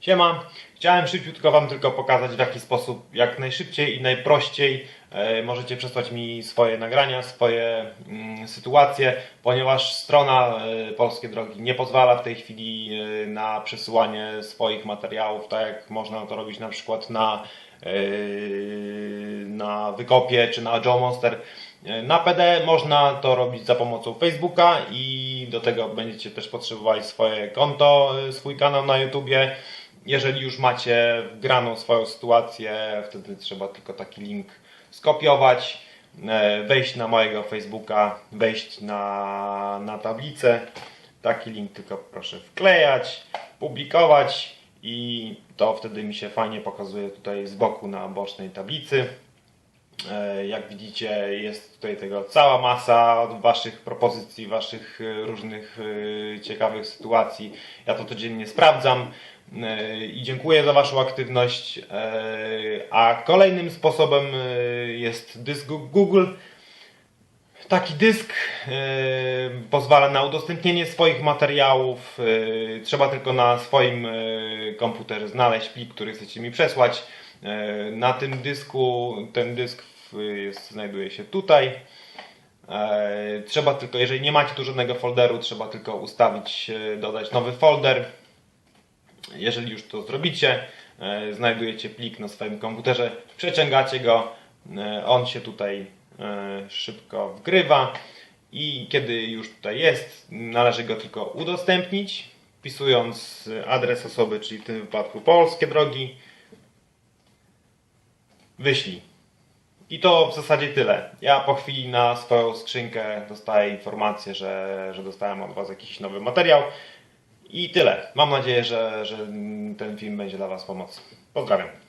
Siema, chciałem szybciutko Wam tylko pokazać w jaki sposób, jak najszybciej i najprościej e, możecie przesłać mi swoje nagrania, swoje mm, sytuacje, ponieważ strona e, Polskie Drogi nie pozwala w tej chwili e, na przesyłanie swoich materiałów, tak jak można to robić na przykład na, na Wykopie czy na Joe Monster. Na PD można to robić za pomocą Facebooka i do tego będziecie też potrzebowali swoje konto, swój kanał na YouTubie. Jeżeli już macie wgraną swoją sytuację, wtedy trzeba tylko taki link skopiować, e, wejść na mojego Facebooka, wejść na, na tablicę. Taki link tylko proszę wklejać, publikować i to wtedy mi się fajnie pokazuje tutaj z boku na bocznej tablicy. E, Jak widzicie, jest tutaj tego cała masa od Waszych propozycji, Waszych e, różnych e, ciekawych sytuacji. Ja to codziennie sprawdzam i dziękuję za Waszą aktywność. A kolejnym sposobem jest dysk Google. Taki dysk pozwala na udostępnienie swoich materiałów. Trzeba tylko na swoim komputerze znaleźć plik, który chcecie mi przesłać. Na tym dysku, ten dysk jest, znajduje się tutaj. E, trzeba tylko, jeżeli nie macie tu żadnego folderu, trzeba tylko ustawić, e, dodać nowy folder. Jeżeli już to zrobicie, e, znajdujecie plik na swoim komputerze, przeciągacie go, on się tutaj szybko wgrywa i kiedy już tutaj jest, należy go tylko udostępnić, wpisując adres osoby, czyli w tym wypadku polskie drogi, wyślij. I to w zasadzie tyle. Ja po chwili na swoją skrzynkę dostaję informację, że, że dostałem od Was jakiś nowy materiał. I tyle. Mam nadzieję, że, że ten film będzie dla Was pomocny. Pozdrawiam.